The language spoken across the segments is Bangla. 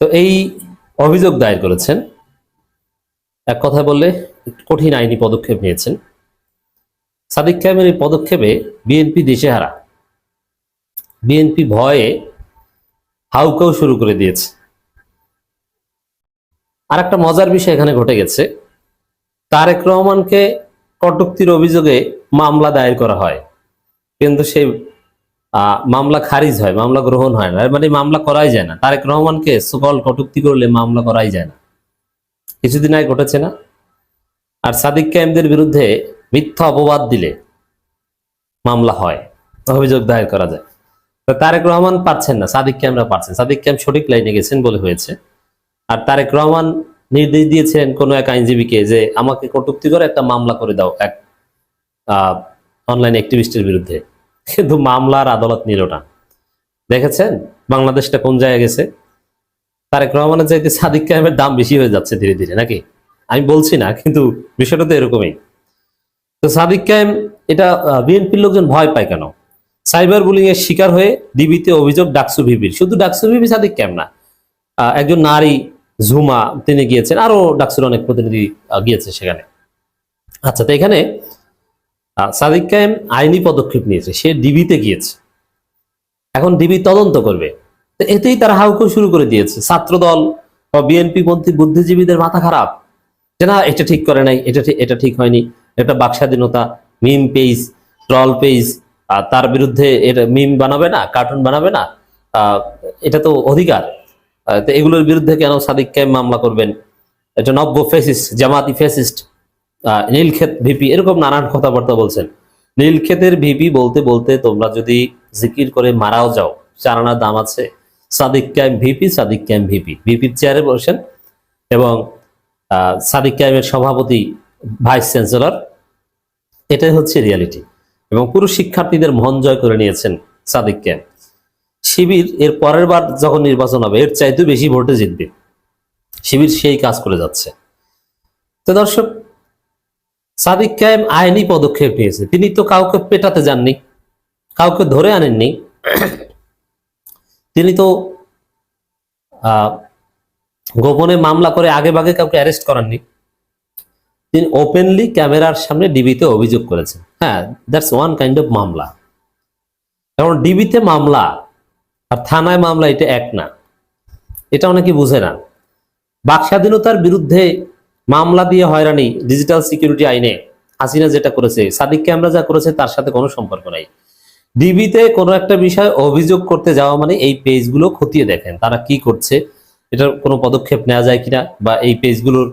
তো এই অভিযোগ দায়ের করেছেন। এক কথা বললে কঠিন আইনি পদক্ষেপ নিয়েছেন। সাদিক কায়েমের এই পদক্ষেপে বিএনপি দিশেহারা। বিএনপি ভয়ে হাউকাউ শুরু করে দিয়েছে। আর একটা মজার বিষয় এখানে ঘটে গেছে। তারেক রহমানকে কটুক্তির অভিযোগে মামলা দায়ের করা হয়। কিন্তু সেই মামলা খারিজ হয়, মামলা গ্রহণ হয় না। মানে মামলা করাই যায় না। তারেক রহমানকে সকল কটুক্তি করলে মামলা করাই যায় না। কিছুদিন আগে ঘটেছে না? আর সাদিক কায়েমদের বিরুদ্ধে মিথ্যা অপবাদ দিলে মামলা হয়। অভিযোগ দায়ের করা যায়। তো তারেক রহমান পারছেন না, সাদিক ক্যামরা পারছেন। সাদিক ক্যাম সঠিক লাইনে গেছেন বলে হয়েছে। আর তারেক রহমান নির্দেশ দিয়েছেন কোন এক আইনজীবীকে যে আমাকে কটুক্তি করে একটা মামলা করে দাও এক অনলাইন অ্যাক্টিভিস্টের বিরুদ্ধে। কিন্তু মামলার আদালত নিল না। দেখেছেন? বাংলাদেশটা কোন জায়গায় গেছে? তারেক রহমানের চাইতে সাদিক কায়েমের দাম বেশি হয়ে যাচ্ছে ধীরে ধীরে, নাকি? আমি বলছি না, কিন্তু বিষয়টা তো এরকমই। তো সাদিক কায়েম, এটা বিএনপির লোকজন ভয় পায় কেন? সাইবার বুলিং এর শিকার হয়ে ডিবিতে অভিযোগ ডাকসু ভিপির শুধু ডাকসু ভিপি সাদিক কায়েম না একজন নারী ঝুমা, তিনি গিয়েছেন, আরও ডাকসুর অনেক প্রতিনিধি গিয়েছে সেখানে। আচ্ছা তো এখানে সাদিক কায়েম আইনি পদক্ষেপ নিয়েছে। সে ডিবিতে গিয়েছে। এখন ডিবি তদন্ত করবে। তো এতেই তারা হাউকো শুরু করে দিয়েছে। ছাত্রদল বা বিএনপি পন্থী বুদ্ধিজীবীদের মাথা খারাপ। যে না, এটা ঠিক করে নাই, এটা এটা ঠিক হয়নি। এটা বাক স্বাধীনতা, মিম পেজ ট্রল পেজ তার বিরুদ্ধে এটা মিম বানাবে না, কার্টুন বানাবে না এটা তো অধিকার। তো এগুলোর বিরুদ্ধে কেন সাদিক কায়েম মামলা করবেন? এটা নব্য ফেসিস্ট জামাতি ফেসিস্ট নীলক্ষেত ভিপি, এরকম নানান কথাবার্তা বলছেন। নীলক্ষেতের ভিপি বলতে বলতে তোমরা যদি জিকির করে মারাও যাও চারানা দাম আছে। Sadiq Kayem VP, Sadiq Kayem VP. ভিপির চেয়ারে বসেন এবং সাদিক ক্যামের সভাপতি, ভাইস চ্যান্সেলর, এটাই হচ্ছে রিয়ালিটি। এবং পুরো শিক্ষার্থীদের মন জয় করে নিয়েছেন সাদিক ক্যাম। শিবির এর পরের বার যখন নির্বাচন হবে, এর চাইতে বেশি ভোটে জিতবে। শিবির সেই কাজ করে যাচ্ছে। তো দর্শক সাদিক কায়েম আইনি পদক্ষেপ নিয়েছে। তিনি তো কাউকে পেটাতে যাননি, কাউকে ধরে আনেননি। তিনি তো গোপনে মামলা করে আগে ভাগে কাউকে অ্যারেস্ট করাননি। তিনি ওপেনলি ক্যামেরার সামনে ডিবিতে অভিযোগ করেছেন। হ্যাঁ দ্যাটস ওয়ান কাইন্ড অফ মামলা। কারণ ডিবিতে মামলা আর থানায় মামলা এটা এক না। এটা অনেকে বুঝে না। বাক স্বাধীনতার বিরুদ্ধে মামলা দিয়ে হয়রানি ডিজিটাল সিকিউরিটি আইনে হাসিনা যেটা করেছে, সাদিক ক্যামেরা যা করেছে তার সাথে কোনো সম্পর্ক নাই। ডিবিতে কোনো একটা বিষয় অভিযোগ করতে যাওয়া মানে এই পেজগুলো খতিয়ে দেখেন, তারা কি করছে, এটার কোনো পদক্ষেপ নেওয়া যায় কিনা বা এই পেজগুলোর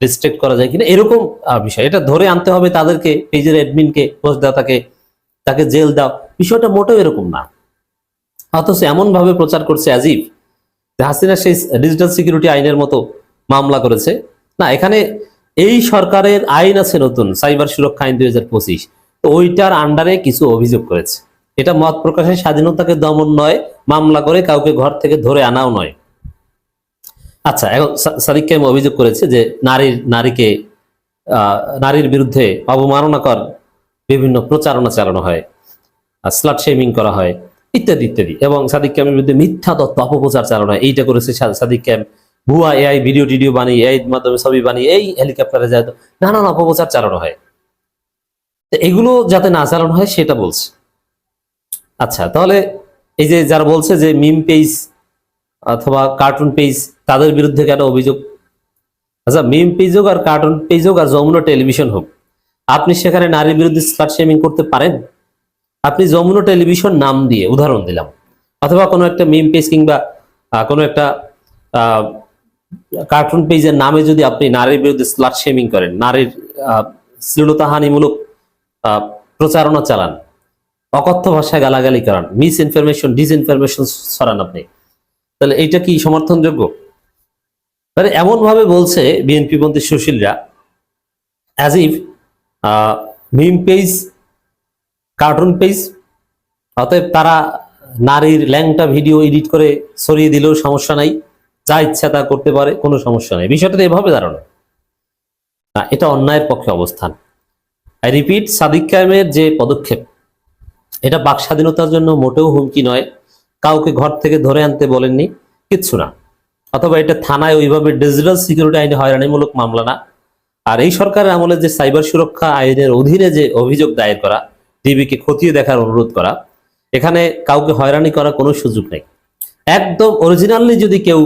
রেস্ট্রিক্ট করা যায় কিনা, এরকম বিষয়। এটা ধরে আনতে হবে তাদেরকে, পেজের অ্যাডমিনকে পোস্টদাতাকে, তাকে জেল দাও। বিষয়টা মোটেও এরকম না। অথচ এমন ভাবে প্রচার করছে আজিব হাসিনা সেই ডিজিটাল সিকিউরিটি আইনের মতো মামলা করেছে। না, এখানে এই সরকারের আইন আছে নতুন, সাইবার সুরক্ষা আইন দুই হাজার পঁচিশ। তো ওইটার আন্ডারে কিছু অভিযোগ করেছে। এটা মত প্রকাশের স্বাধীনতাকে দমন নয়, মামলা করে কাউকে ঘর থেকে ধরে আনাও নয়। আচ্ছা এখন সা- সাদিক কাইম অভিযোগ করেছে যে নারীর, নারীকে নারীর বিরুদ্ধে অবমাননাকর বিভিন্ন প্রচারণা চালানো হয় স্লাট শেমিং করা হয়, ইত্যাদি ইত্যাদি। এবং সাদিক ক্যামের বিরুদ্ধে মিথ্যা তথ্য অপপ্রচার চালানো হয়, এইটা করেছে সাদিক ক্যাম ভুয়া এআই ভিডিও টিডিও বানিয়ে এআই মাধ্যমে ছবি বানিয়ে, এই হেলিকপ্টারে যায় নানান অপপ্রচার চালানো হয়। এগুলো যাতে না চালানো হয়, সেটা বলছে। আচ্ছা তাহলে এই যে যারা বলছে যে মিম পেজ অথবা কার্টুন পেজ তাদের বিরুদ্ধে কেন অভিযোগ? আচ্ছা মিম পেজ হোক আর কার্টুন পেজ হোক আর যমুনা টেলিভিশন হোক, আপনি সেখানে নারীর বিরুদ্ধে স্লাট শেমিং করতে পারেন? আপনি যমুনা টেলিভিশন নাম দিয়ে উদাহরণ দিলাম। অথবা কোনো একটা মিম পেজ কিংবা কোনো একটা কার্টুন পেজের নামে যদি আপনি নারীর বিরুদ্ধে স্লাট শেমিং করেন, নারীর শ্লীলতাহানিমূলক প্রচারণা চালান, অকথ্য ভাষায় গালাগালি করান মিস ইনফরমেশন ডিস ইনফরমেশন ছড়ান আপনি, তাহলে এইটা কি সমর্থনযোগ্য? মানে এমন ভাবে বলছে বিএনপি পন্থী সুশীলরা as if meme page cartoon page অতএব তারা নারীর ল্যাংটা ভিডিও এডিট করে সরিয়ে দিলেও সমস্যা নাই। যা ইচ্ছা তা করতে পারে, কোনো সমস্যা নেই। বিষয়টা এভাবে দাঁড়ানো না, এটা অন্যায়ের পক্ষে অবস্থান। আই রিপিট সাদিক কায়েমের যে পদক্ষেপ, এটা বাক স্বাধীনতার জন্য মোটেও হুমকি নয়। কাউকে ঘর থেকে ধরে আনতে বলেননি, কিচ্ছু না। অথবা এটা থানায় ওইভাবে ডিজিটাল সিকিউরিটি আইনে হয়রানিমূলক মামলা না। আর এই সরকারের আমলে যে সাইবার সুরক্ষা আইনের অধীনে যে অভিযোগ দায়ের করা ডিবিকে খতিয়ে দেখার অনুরোধ করা, এখানে কাউকে হয়রানি করার কোনো সুযোগ নেই। একদম অরিজিনালি যদি কেউ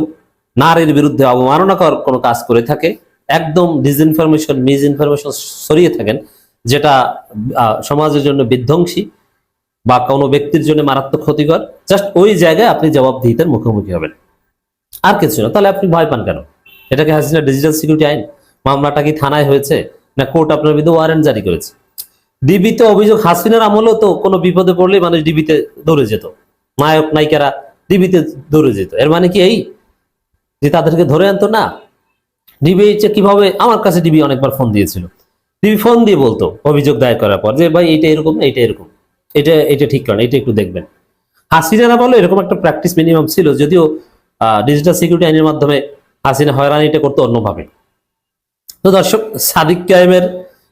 নারীর বিরুদ্ধে অবমাননাকর কোনো কাজ করে থাকে, একদম ডিসইনফরমেশন মিস ইনফরমেশন ছড়িয়ে থাকেন, যেটা সমাজের জন্য বিধ্বংসী বা কোনো ব্যক্তির জন্য মারাত্মক ক্ষতিকর জাস্ট ওই জায়গায় আপনি জবাবদিহিতার মুখোমুখি হবেন। আর কিছু না, তাহলে আপনি ভয় পান কেন? এটাকে হাসিনা ডিজিটাল সিকিউরিটি আইন মামলাটা কি থানায় হয়েছে, না কোর্ট আপনার বিরুদ্ধে ওয়ারেন্ট জারি করেছে? ডিবিতে অভিযোগ হাসিনার আমলেও তো কোনো বিপদে পড়লে মানুষ ডিবিতে দৌড়ে যেত। নায়ক, নায়িকারা ডিবিতে দৌড়ে যেত। এর মানে কি এই? যে তাদেরকে ধরে আনতো না। ডিবি কীভাবে আমার কাছে ডিবি অনেকবার ফোন দিয়েছিল। ডিবি ফোন দিয়ে বলতো, অভিযোগ দায়ের করার পর যে, ভাই এটা এরকম এটা এরকম। এটা এটা ঠিক করেন, এটা একটু দেখবেন। হাসিনা বলো, এরকম একটা প্র্যাকটিস মিনিমাম ছিল, যদিও ডিজিটাল সিকিউরিটি আইনের মাধ্যমে হাসিনা হয়রানিটা করতো অন্যভাবে। তো দর্শক, সাদিক কায়েমের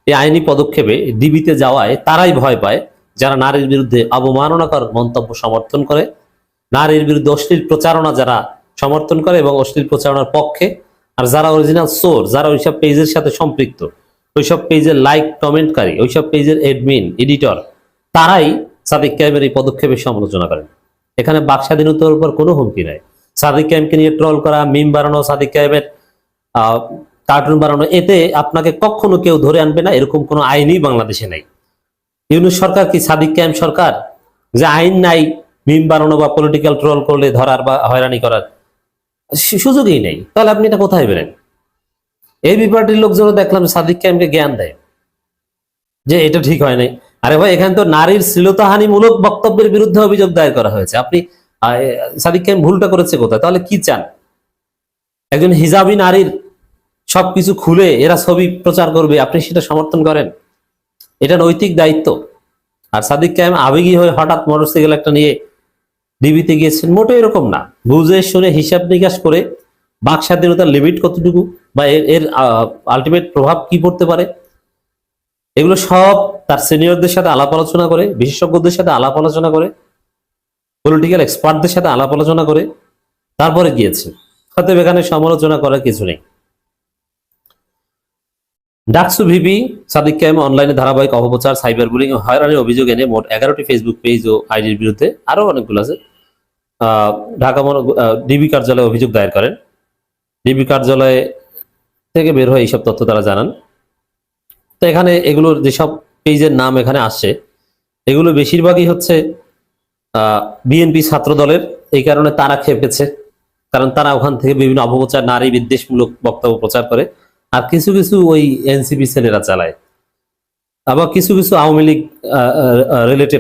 এই আইনি পদক্ষেপে ডিবিতে যাওয়ায় তারাই ভয় পায় যারা নারীর বিরুদ্ধে অবমাননাকর মন্তব্য সমর্থন করে। নারীর বিরুদ্ধে অশ্লীল প্রচারণা যারা সমর্থন করে এবং অশ্লীল প্রচারণার পক্ষে। আর যারা অরিজিনাল সোর যারা ওইসব পেজের সাথে সম্পৃক্ত, ওইসব পেজের লাইক কমেন্টকারী ওইসব পেজের এডমিন এডিটর তারাই সাদিক কায়েমের এই পদক্ষেপের সমালোচনা করেন। এখানে বাক স্বাধীনতার উপর কোনো হুমকি নাই। সাদিক কায়েমকে নিয়ে ট্রল করা মিম বানানো সাদিক কায়েমের কার্টুন বানানো, এতে আপনাকে কখনো কেউ ধরে আনবে না, এরকম কোনো আইনই বাংলাদেশে নাই। ইউনুস সরকার কি সাদিক ক্যাম্প সরকার? যে আইন নাই মিম বানানো বা পলিটিক্যাল ট্রল করলে ধরার বা হয়রানি করার সুযোগই নেই। তাহলে আপনি এটা কোথায় বেরেন এই বিপার্টির লোকজন দেখলাম সাদিক ক্যাম্পকে জ্ঞান দেয়। যে এটা ঠিক হয় নাই। আরে ভাই, এখানে তো নারীর শ্লীলতাহানিমূলক বক্তব্যের বিরুদ্ধে অভিযোগ দায়ের করা হয়েছে। আপনি সাদিক ক্যাম্প ভুলটা করেছে কোথায়? তাহলে কি চান? একজন হিজাবি নারীর সবকিছু খুলে এরা ছবি প্রচার করবে, আপনি সেটা সমর্থন করেন? এটা নৈতিক দায়িত্ব। আর সাদিক কায়েম আবেগী হয়ে হঠাৎ মোটরসাইকেল একটা নিয়ে ডিবিতে গিয়েছেন মোটে এরকম না। বুঝে শুনে হিসাব নিকাশ করে বাক স্বাধীনতার লিমিট কতটুকু বা এর এর আলটিমেট প্রভাব কি পড়তে পারে? এগুলো সব তার সিনিয়রদের সাথে আলাপ আলোচনা করে, বিশেষজ্ঞদের সাথে আলাপ আলোচনা করে পলিটিক্যাল এক্সপার্টদের সাথে আলাপ আলোচনা করে, তারপরে গিয়েছে। হয়তো এখানে সমালোচনা করার কিছু নেই। ডাকসু ভিপি সাদিক কায়েম অনলাইনে ধারাবাহিক অপপ্রচার সাইবার বুলিং ও হয়রানির অভিযোগ এনে মোট এগারোটি ফেসবুক পেজ ও আইডির বিরুদ্ধে আরও অনেকগুলো আছে। ঢাকা মনো ডিবি কার্যালয়ে অভিযোগ দায়ের করেন। ডিবি কার্যালয়ে থেকে বের হয়ে এইসব তথ্য তারা জানান। তো এখানে এগুলোর যেসব পেজের নাম এখানে আসছে, এগুলো বেশিরভাগই হচ্ছে বিএনপি ছাত্র দলের এই কারণে তারা খেপেছে কারণ তারা ওখান থেকে বিভিন্ন অপপ্রচার, নারী বিদ্বেষমূলক বক্তব্য প্রচার করে। আর কিছু কিছু ওই এনসিপি ছেলেরা চালায়। আবার কিছু কিছু আওয়ামী লীগ রিলেটেড